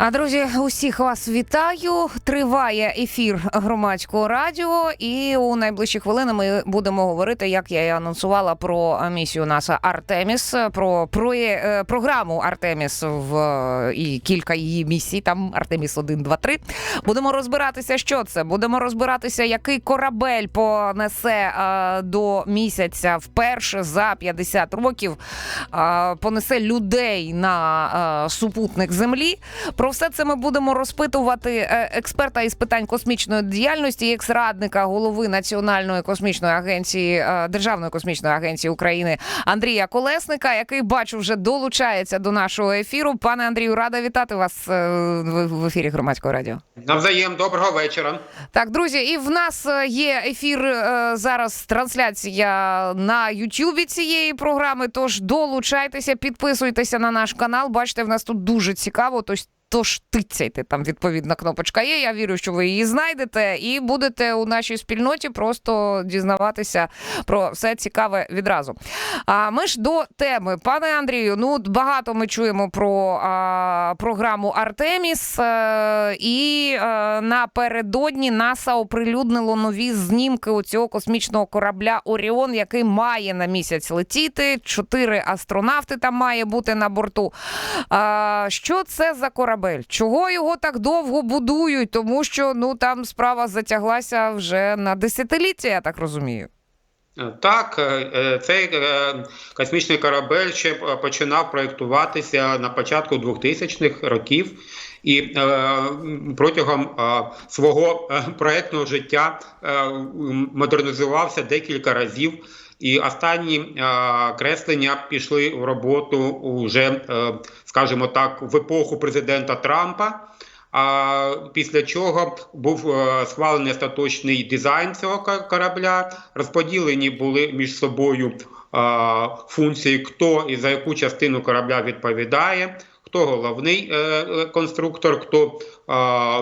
А друзі, усіх вас вітаю. Триває ефір громадського радіо, і у найближчі хвилини ми будемо говорити, як я і анонсувала про місію НАСА Артеміс, про проє, е, програму Артеміс в і кілька її місій. Там Артеміс 1, 2, 3. Будемо розбиратися, що це. Будемо розбиратися, який корабель понесе е, до місяця вперше за 50 років. е, понесе людей на супутник Землі. Про все це ми будемо розпитувати е, експерта із питань космічної діяльності, екс-радника голови Національної космічної агенції е, Державної космічної агенції України Андрія Колесника, який бачу вже долучається до нашого ефіру. Пане Андрію, рада вітати вас е, в ефірі громадського радіо. Навзаєм, доброго вечора. Так, друзі, і в нас є ефір зараз. Трансляція на Ютубі цієї програми. Тож долучайтеся, підписуйтеся на наш канал. Бачите, в нас тут дуже цікаво. Тож Тож тицяйте там відповідна кнопочка є. Я вірю, що ви її знайдете, і будете у нашій спільноті просто дізнаватися про все цікаве відразу. А ми ж до теми, пане Андрію. Ну багато ми чуємо про а, програму Артеміс, е, і е, напередодні НАСА оприлюднило нові знімки у цього космічного корабля Оріон, який має на місяць летіти. Чотири астронавти там має бути на борту. А, що це за корабель? Чого його так довго будують? Тому що ну там справа затяглася вже на десятиліття, я так розумію. Так, е, е, цей е, космічний корабель ще починав проєктуватися на початку 2000-х років, і е, протягом е, свого е, проєктного життя е, модернізувався декілька разів. І останні креслення пішли в роботу вже, е, скажімо так, в епоху президента Трампа. А після чого був е, схвалений остаточний дизайн цього корабля, розподілені були між собою функції, хто і за яку частину корабля відповідає, хто головний е, конструктор, хто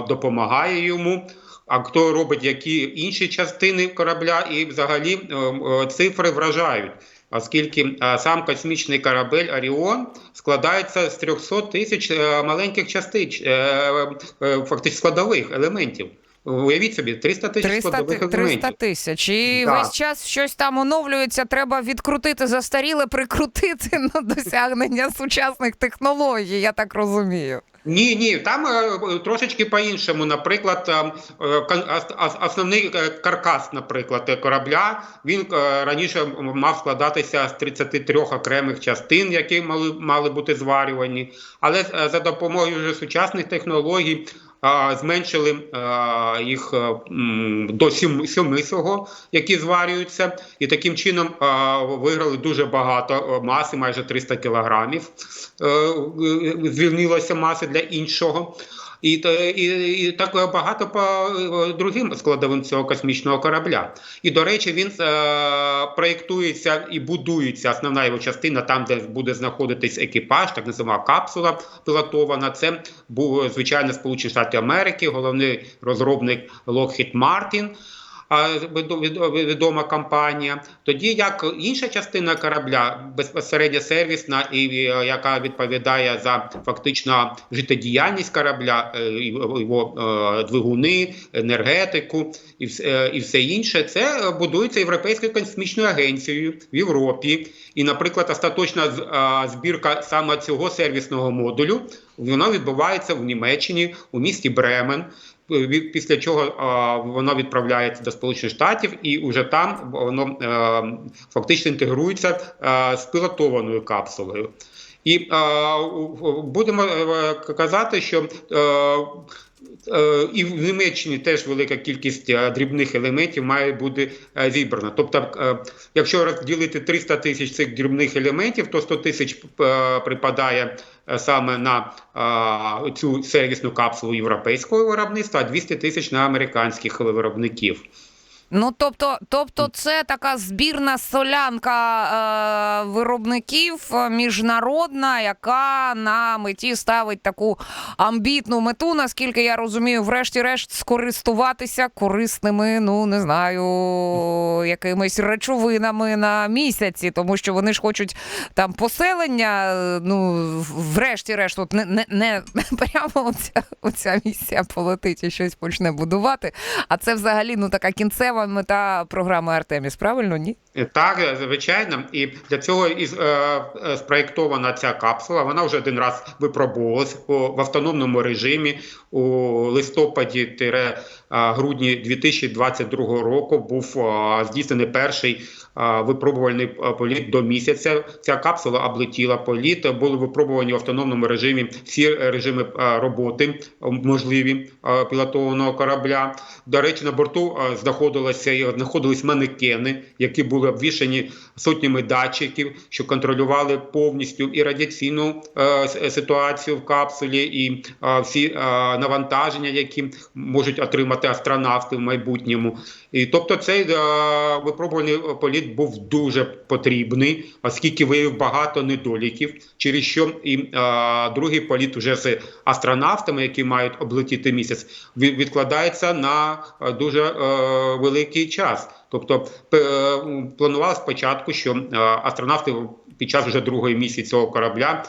допомагає йому. А хто робить які інші частини корабля, і взагалі е, е, цифри вражають, оскільки е, сам космічний корабель Оріон складається з 300 тисяч е, маленьких частиць, е, фактично складових елементів. Уявіть собі, 300 тисяч 300, складових 300 елементів. тисяч. І Да. весь час щось там оновлюється. Треба відкрутити застаріле, прикрутити на досягнення сучасних технологій. Я так розумію. Ні, ні, там е, трошечки по-іншому. Наприклад, е, основний е, каркас, наприклад, корабля, він раніше мав складатися з 33 окремих частин, які мали, мали бути зварювані. Але за допомогою вже сучасних технологій зменшили їх е, до сім- всього, які зварюються, і таким чином виграли дуже багато е, маси, майже 300 кілограмів. Е, звільнилося маси для іншого. І, і, і так багато по е, другим складовим цього космічного корабля. І, до речі, він е, проєктується і будується основна його частина, там, де буде знаходитись екіпаж, так називана капсула пілотована. Це був, звичайно, Сполучені Штати Америки, головний розробник Lockheed Martin відома компанія. Тоді як інша частина корабля, безпосередньо сервісна, і яка відповідає за фактично життєдіяльність корабля, е, його е, двигуни, енергетику е, і все інше, це будується Європейською космічною агенцією в Європі. І, наприклад, остаточна збірка саме цього сервісного модулю вона відбувається в Німеччині у місті Бремен. Від- Після чого воно відправляється до Сполучених Штатів, і вже там воно е, фактично інтегрується е, з пілотованою капсулою. І е, будемо казати, що і в Німеччині теж велика кількість дрібних елементів має бути зібрана. Тобто, якщо розділити 300 тисяч цих дрібних елементів, то 100 тисяч припадає саме на цю сервісну капсулу європейського виробництва, а 200 тисяч на американських виробників. Ну, тобто, тобто, це така збірна солянка е, виробників е, міжнародна, яка на меті ставить таку амбітну мету, наскільки я розумію, врешті-решт скористуватися корисними, ну не знаю, якимись речовинами на місяці, тому що вони ж хочуть там поселення. е, Ну, врешті-решт, от не, не, не прямо оця, оця місія полетить і щось почне будувати. А це взагалі ну така кінцева мета програми Артеміс. Правильно? Ні? Так, е, звичайно, і для цього і е, е, спроєктована ця капсула. Вона вже один раз випробовувалась у- в автономному режимі у листопаді е, грудні 2022 року. Був е, здійснений перший е, випробувальний е, політ до місяця. Ця капсула облетіла політ. Були випробувані в автономному режимі всі режими е, роботи е, можливі е, пілотованого корабля. До речі, на борту е, знаходилися знаходились манекени, які були обвішані сотнями датчиків, що контролювали повністю і радіаційну е, ситуацію в капсулі, і е, всі е, навантаження, які можуть отримати астронавти в майбутньому. І тобто цей е, випробувальний політ був дуже потрібний, оскільки виявив багато недоліків, через що і е, другий політ вже з астронавтами, які мають облетіти місяць, відкладається на дуже е, великий час. Тобто е, планували спочатку, що астронавти під час вже другої місії цього корабля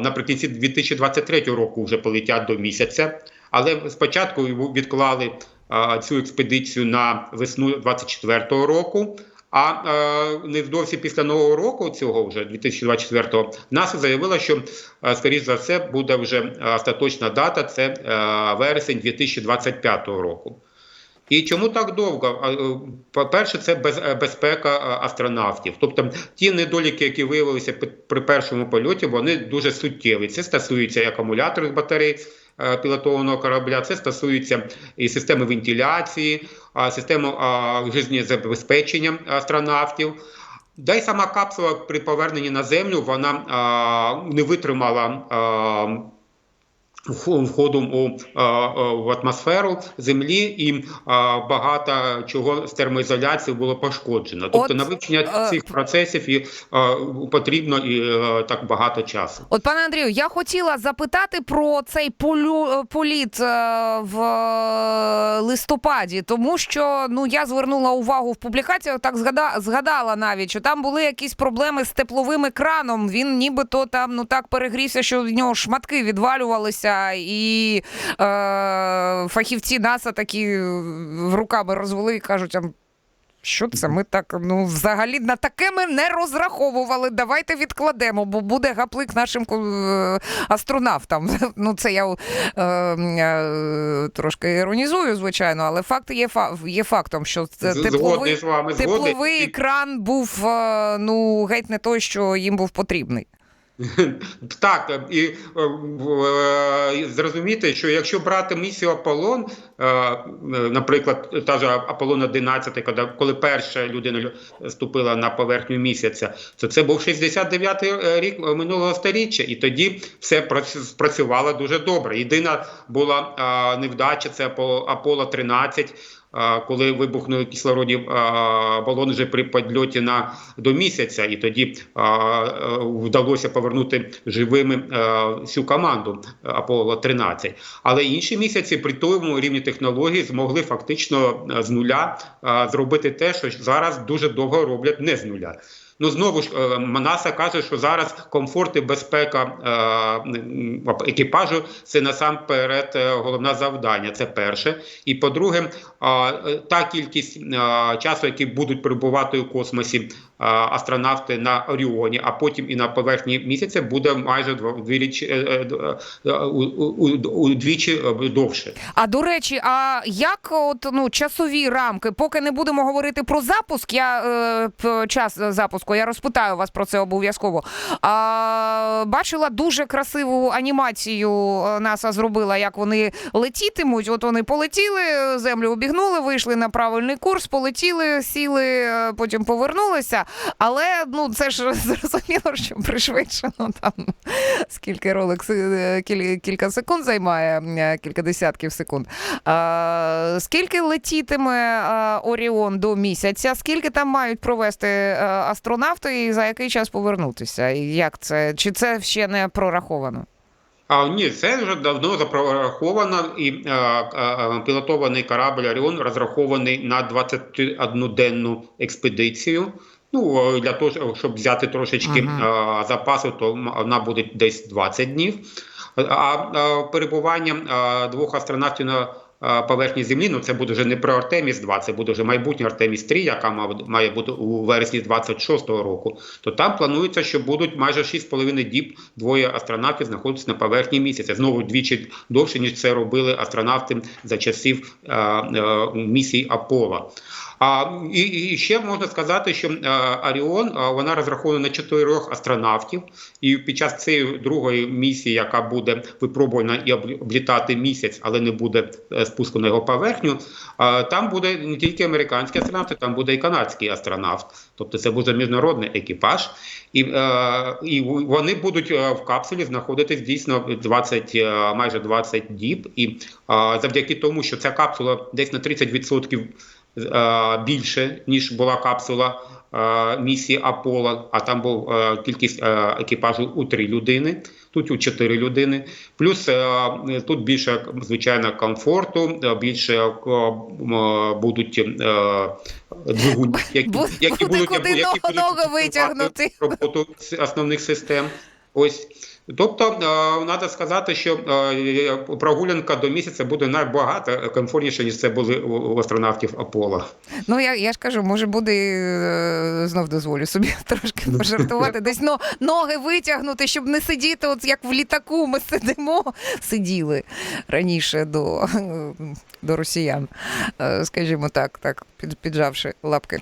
наприкінці 2023 року вже полетять до місяця. Але спочатку відклали цю експедицію на весну 24-го року. А е, невдовзі після нового року, цього вже 2024-го, НАСА заявила, що е, скоріш за все буде вже е, остаточна дата. Це е, вересень 2025 року. І чому так довго? Е, По-перше, це е, безпека астронавтів. Тобто ті недоліки, які виявилися при першому польоті, вони дуже суттєві. Це стосується і акумуляторних батарей пілотованого корабля, це стосується і системи вентиляції, системи життєзабезпечення астронавтів. Да й сама капсула при поверненні на землю вона не витримала входом у, в атмосферу землі, і багато чого з термоізоляції було пошкоджено. Тобто От, на вивчення е, цих процесів і, потрібно і е, так багато часу. От, пане Андрію, я хотіла запитати про цей полю, політ е, в е, листопаді, тому що ну я звернула увагу в публікаціях, так згада, згадала навіть, що там були якісь проблеми з тепловим екраном. Він нібито там ну так перегрівся, що в нього шматки відвалювалися, і е, фахівці НАСА такі в руками розвели і кажуть. Що це? Ми так ну взагалі на таке ми не розраховували. Давайте відкладемо, бо буде гаплик нашим е, астронавтам. Ну це я е, е, трошки іронізую, звичайно, але факт є є фактом, що це тепловий, тепловий екран був е, ну геть не той, що їм був потрібний. Так, і е, в- е, зрозуміти, що якщо брати місію Аполлон, е, е, наприклад, та ж Аполлон 11, коли, перша людина лю- ступила на поверхню місяця, то це був 69-й рік минулого століття, і тоді все прац- спрацювало дуже добре. Єдина була е, невдача це Аполло 13. Коли вибухнули кислородні балони вже при підльоті на до місяця, і тоді вдалося повернути живими всю команду Аполло 13. Але інші місяці при тому рівні технології змогли фактично з нуля зробити те, що зараз дуже довго роблять не з нуля. Ну знову ж Манаса каже, що зараз комфорт і безпека е, екіпажу це насамперед е, головне завдання. Це перше. І по-друге, е, е, та кількість е, часу, які будуть перебувати у космосі е, астронавти на Оріоні, а потім і на поверхні місяця, буде майже двічі, е, е, е, е, довше. А до речі, а як от ну часові рамки? Поки не будемо говорити про запуск, я е, час запуску, я розпитаю вас про це обов'язково. А бачила дуже красиву анімацію. е, НАСА зробила, як вони летітимуть. От вони полетіли, землю обігнули, вийшли на правильний курс, полетіли, сіли, е, потім повернулися. Але ну це ж зрозуміло, що пришвидшено там скільки ролик си- кілька секунд займає, е, кілька десятків секунд. А, скільки летітиме а, Оріон до місяця? Скільки там мають провести е, астронавти, і за який час повернутися? І як це? Чи це ще не прораховано? А ні, це вже давно запрораховано, і е, е, пілотований корабль Оріон розрахований на 21-денну експедицію. Ну, е, для того, щоб взяти трошечки Мгм. е, запасу, то вона буде десь 20 днів. А е, перебування е, двох астронавтів на е, поверхні Землі, ну це буде вже не про Артеміс 2, це буде вже майбутнє Артеміс 3, яка має бути у вересні 26-го року. То там планується, що будуть майже 6,5 діб двоє астронавтів знаходитися на поверхні місяця. Знову двічі довше, ніж це робили астронавти за часів е, е, місії Аполло. А і, і ще можна сказати, що е, Оріон е, вона розрахована на чотирьох астронавтів, і під час цієї другої місії, яка буде випробувана і облітати місяць, але не буде е, спуску на його поверхню. е, Там буде не тільки американський астронавт, там буде і канадський астронавт. Тобто це буде міжнародний екіпаж, і, е, і вони будуть е, в капсулі знаходитись дійсно 20, е, майже 20 діб. І е, завдяки тому, що ця капсула десь на 30% е, більше, ніж була капсула е, місії Аполло, а там був е, кількість е, екіпажу у три людини, тут у чотири людини. Плюс е, тут більше, звичайно, комфорту, е, більше е, е, будуть е, двигуні, які, які будуть, куди які будуть ногу витягнути. роботу основних систем. Ось. Тобто, треба сказати, що е, прогулянка до місяця буде набагато комфортніше, ніж це були у астронавтів Аполло. Ну я, я ж кажу, може буде е, знов дозволю собі трошки пожартувати, десь но, ноги витягнути, щоб не сидіти, от як в літаку ми сидимо, сиділи раніше до, до росіян, е, скажімо так, так, під, піджавши лапки.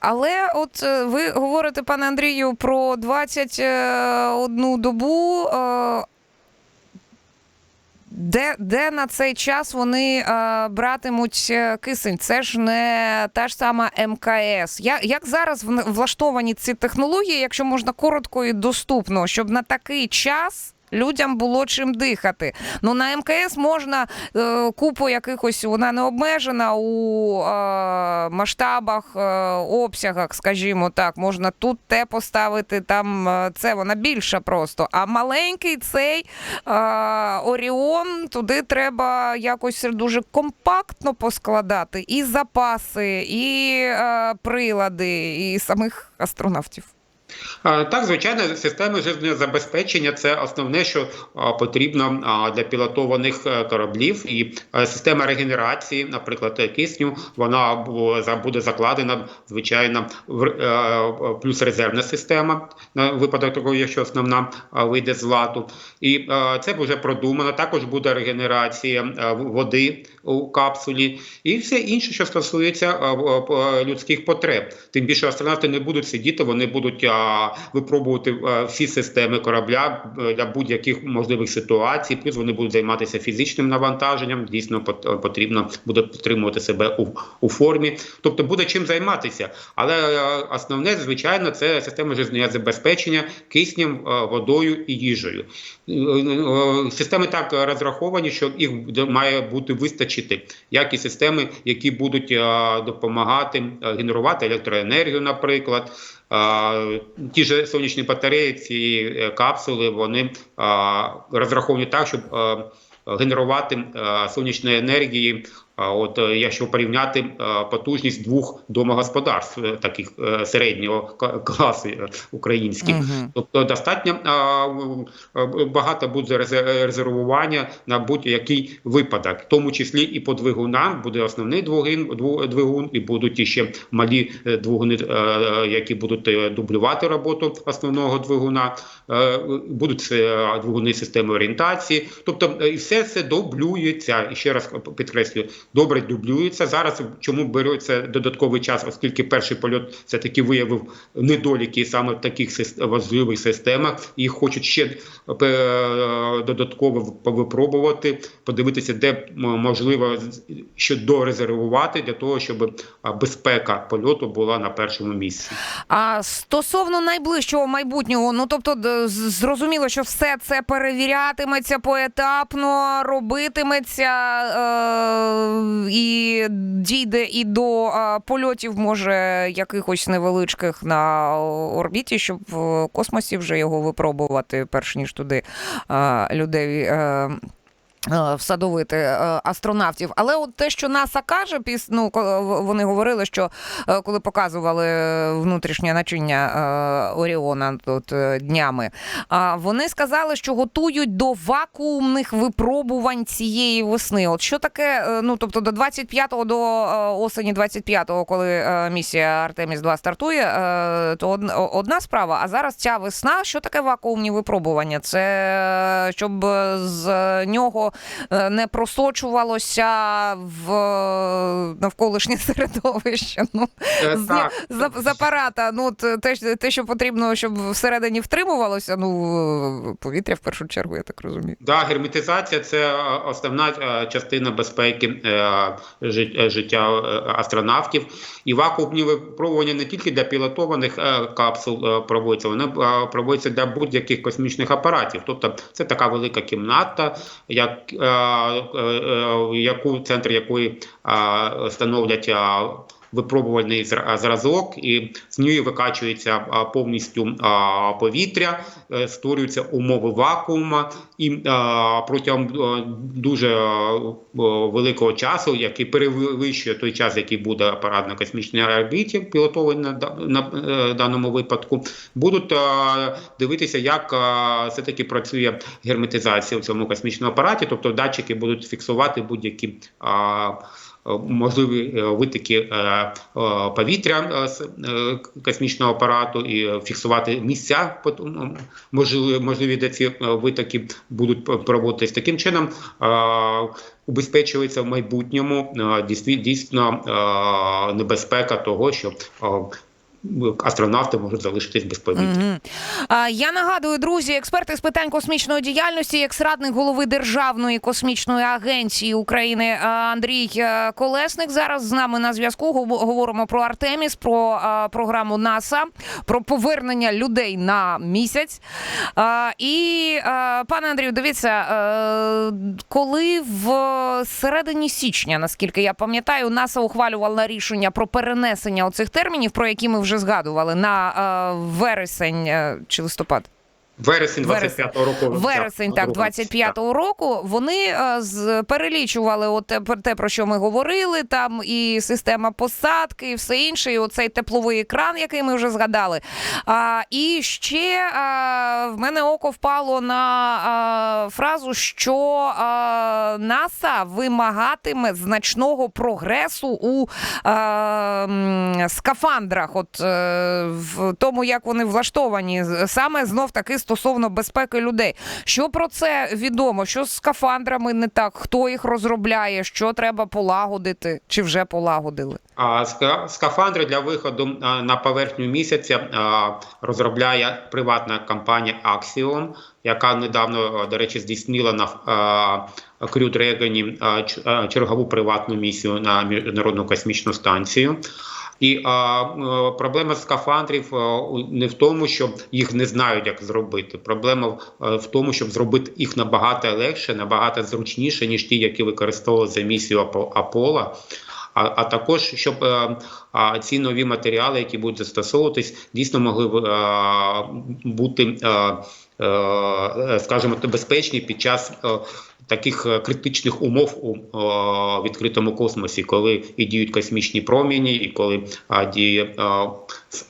Але от ви говорите, пане Андрію, про 21 добу. е, де, де на цей час вони е, братимуть е, кисень? Це ж не та ж сама МКС. Я, як зараз влаштовані ці технології, якщо можна коротко і доступно, щоб на такий час людям було чим дихати? Ну на МКС можна е, купу якихось, вона не обмежена у е, масштабах, е, обсягах, скажімо так. Можна тут те поставити, там е, це вона більша просто. А маленький цей е, Оріон, туди треба якось дуже компактно поскладати і запаси, і е, прилади, і самих астронавтів. А, Так, звичайно, системи жизнезабезпечення це основне, що потрібно для пілотованих е, кораблів. І е, система регенерації, наприклад, е, кисню, вона буде закладена, звичайно, в е, плюс резервна система на випадок того, якщо основна вийде з ладу. І е, це вже продумано. Також буде регенерація е, води у капсулі і все інше, що стосується е, е, людських потреб. Тим більше астронавти не будуть сидіти, вони будуть випробувати е, всі системи корабля е, для будь-яких можливих ситуацій. Плюс вони будуть займатися фізичним навантаженням. Дійсно, е, потрібно буде підтримувати себе у, у формі. Тобто буде чим займатися. Але основне, звичайно, це система життєзабезпечення киснем, водою і їжею. Системи так розраховані, що їх має бути вистачити, як і системи, які будуть допомагати генерувати електроенергію, наприклад. Ті ж сонячні батареї, ці е, капсули, вони розраховані так, щоб е, генерувати е, сонячної енергії. А от е, якщо порівняти е, потужність двох домогосподарств, е, таких середнього класу українських, Мгм. тобто достатньо багато буде резе- резервування на будь-який випадок, в тому числі і по двигунам буде основний двигун, двигун і будуть іще малі двигуни, які будуть дублювати роботу основного двигуна, будуть двигуни системи орієнтації. Тобто, і все це дублюється. І ще раз підкреслюю, добре дублюються. Зараз чому береться додатковий час, оскільки перший польот все таки виявив недоліки саме в таких важливих системах. Їх хочуть ще е, додатково випробувати, подивитися, де можливо що дорезервувати для того, щоб безпека польоту була на першому місці. А стосовно найближчого майбутнього, ну тобто зрозуміло, що все це перевірятиметься поетапно, робитиметься е- і дійде і до е, польотів, може, якихось невеличких на орбіті, щоб в космосі вже його випробувати, перш ніж туди е- людей. Е- Всадовити е, астронавтів, але от те, що НАСА каже, ну вони говорили, що е, коли показували внутрішнє начиння Оріона тут днями, вони сказали, що готують до вакуумних випробувань цієї весни. От що таке? Ну тобто до 25-го, до осені 25-го, коли місія Артеміс 2 стартує, то одна справа. А зараз ця весна, що таке вакуумні випробування? Це щоб з нього не просочувалося в е, навколишнє середовище. Ну Е, з, так. з, з апарата. Ну от те, те, що потрібно, щоб всередині втримувалося. Ну повітря в першу чергу, я так розумію. Да, герметизація це е, основна е, частина безпеки е, жит- е, життя е, астронавтів. І вакуумні випробування не тільки для пілотованих е, капсул е, проводяться, вони е, проводяться для будь-яких космічних апаратів. Тобто це така велика кімната, як, е, е, е, яку центр якої е, становлять. Випробувальний зразок, і з нього викачується повністю повітря, е, створюються умови вакуума, і протягом е, дуже е, великого часу, який перевищує той час, який буде апарат на космічній орбіті, пілотований на, да- на даному випадку, будуть дивитися, як е, все-таки працює герметизація в цьому космічному апараті, тобто датчики будуть фіксувати будь-які. А, Можливі е, витоки е, е, повітря е, з е, космічного апарату і е, фіксувати місця, можливі, можливі де ці е, витоки будуть проводитись. Таким чином е, убезпечується в майбутньому е, дійсно е, небезпека того, що е, астронавти можуть залишитись без повітря. А, Я нагадую, друзі, експерти з питань космічної діяльності, екс-радник голови Державної космічної агенції України Андрій е, Колесник зараз з нами на зв'язку. Гов- Говоримо про Артеміс, про програму НАСА, про повернення людей на місяць. І пане Андрію, дивіться, е, коли в середині січня, наскільки я пам'ятаю, НАСА ухвалювала рішення про перенесення оцих термінів, про які ми вже згадували, на е, вересень е, чи листопад. Вересень Вересень. 25-го року. Вересень, так, 25-го року вони е, з перелічували от те, про що ми говорили, там і система посадки, і все інше, і оцей тепловий екран, який ми вже згадали. А, і ще а, в мене око впало на а, фразу, що а, НАСА вимагатиме значного прогресу у а, скафандрах, от е, в тому, як вони влаштовані, саме знов таки стосовно безпеки людей. Що про це відомо? Що з скафандрами не так? Хто їх розробляє? Що треба полагодити? Чи вже полагодили? А ска- скафандри для виходу на поверхню місяця розробляє приватна компанія Axiom, яка недавно, до речі, здійснила на ч- а, чергову приватну місію на міжнародну космічну станцію. І а, е, проблема скафандрів е, не в тому, що їх не знають, як зробити. Проблема в- е, в тому, щоб зробити їх набагато легше, набагато зручніше, ніж ті, які використовували за місію Апо- А, а також щоб а, ці нові матеріали, які будуть застосовуватись, дійсно могли е, бути, е, е, скажімо, безпечні під час е, таких е, критичних умов у е, відкритому космосі, коли і діють космічні промені, і коли а, діє. А, з-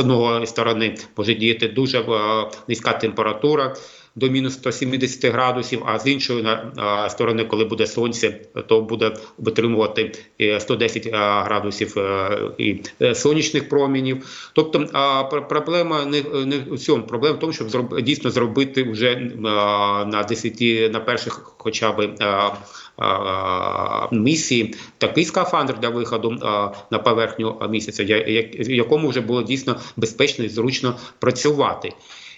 одного сторони може діяти дуже е, низька температура, до мінус 170 градусів, а з іншої на- сторони, коли буде сонце, то буде витримувати е, 110 градусів е, і е, сонячних промінів. Тобто проблема не, в цьому. Проблема в тому, щоб дійсно зробити вже на 10, на перших хоча б місії такий скафандр для виходу на поверхню місяця, в якому вже було дійсно безпечно і зручно працювати.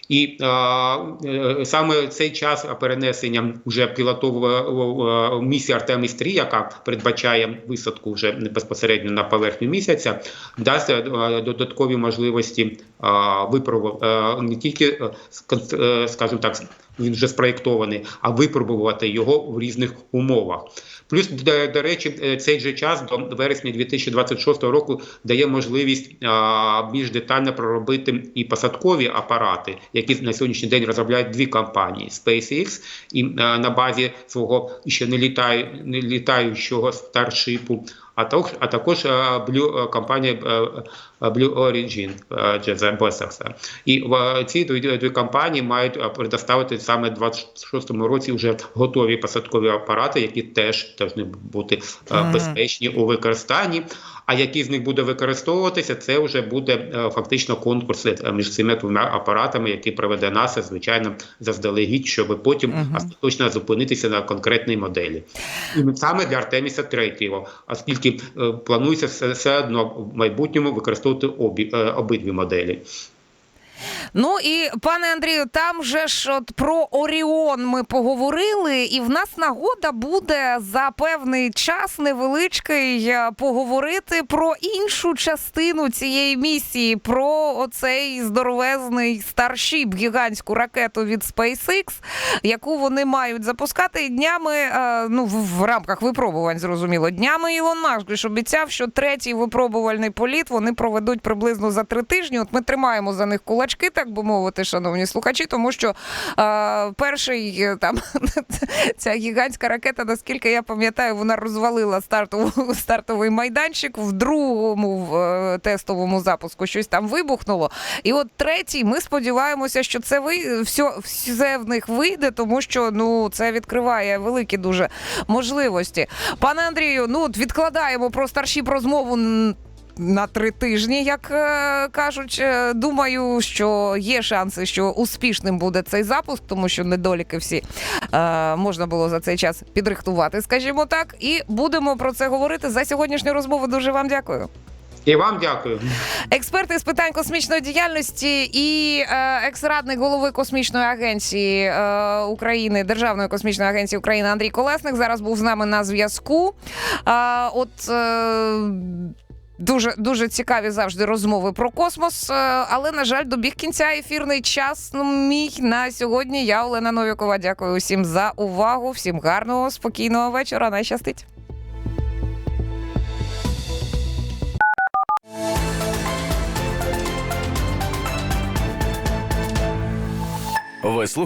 І а, е, саме цей час перенесення вже пілотової місії Артеміс 3 яка передбачає висадку вже безпосередньо на поверхню місяця, дасть е, додаткові можливості а, випробу е, не тільки скажімо так, він вже спроєктований, а випробувати його в різних умовах. Плюс, до, до речі, цей же час до вересня 2026 року дає можливість більш детально проробити і посадкові апарати, які на сьогоднішній день розробляють дві компанії: SpaceX і а, на базі свого ще не літаю, не літаючого старшипу. А також, а також е, Blue, е, компанія е, е, Blue Origin е, Джеза І е, ці дві, компанії мають е, предоставити саме в 26-му році вже готові посадкові апарати, які теж повинні бути е, безпечні у використанні. А який з них буде використовуватися, це вже буде е, фактично конкурс е, між цими двома апаратами, які проведе НАСА, звичайно, заздалегідь, щоб потім Мгм. остаточно зупинитися на конкретній моделі. І саме для Артеміса 3, оскільки е, планується все, все одно в майбутньому використовувати обі, е, обидві моделі. Ну і пане Андрію, там же ж от про Оріон ми поговорили, і в нас нагода буде за певний час невеличкий е, поговорити про іншу частину цієї місії, про оцей здоровезний старшіп, гігантську ракету від SpaceX, яку вони мають запускати днями. е, Ну в, рамках випробувань, зрозуміло, днями Ілон Маск обіцяв, що третій випробувальний політ вони проведуть приблизно за три тижні. От ми тримаємо за них кулачки, так би мовити, шановні слухачі, тому що е, перший там ця гігантська ракета, наскільки я пам'ятаю, вона розвалила стартову, стартовий майданчик. В другому в, е, тестовому запуску щось там вибухнуло. І от третій, ми сподіваємося, що це ви все, все в них вийде, тому що ну це відкриває великі дуже можливості. Пане Андрію, ну відкладаємо про старшіп розмову. На три тижні, як е, кажуть, Е, думаю, що є шанси, що успішним буде цей запуск, тому що недоліки всі е, можна було за цей час підрихтувати, скажімо так. І будемо про це говорити за сьогоднішню розмову. Дуже вам дякую. І вам дякую. Експерти з питань космічної діяльності і е, екс-радник голови космічної агенції е, України, Державної космічної агенції України Андрій Колесник зараз був з нами на зв'язку. Е, от е, Дуже дуже цікаві завжди розмови про космос, е, але на жаль, добіг кінця ефірний час. Ну, мій на сьогодні. Я Олена Новікова. Дякую усім за увагу. Всім гарного, спокійного вечора. Найщастить. Ви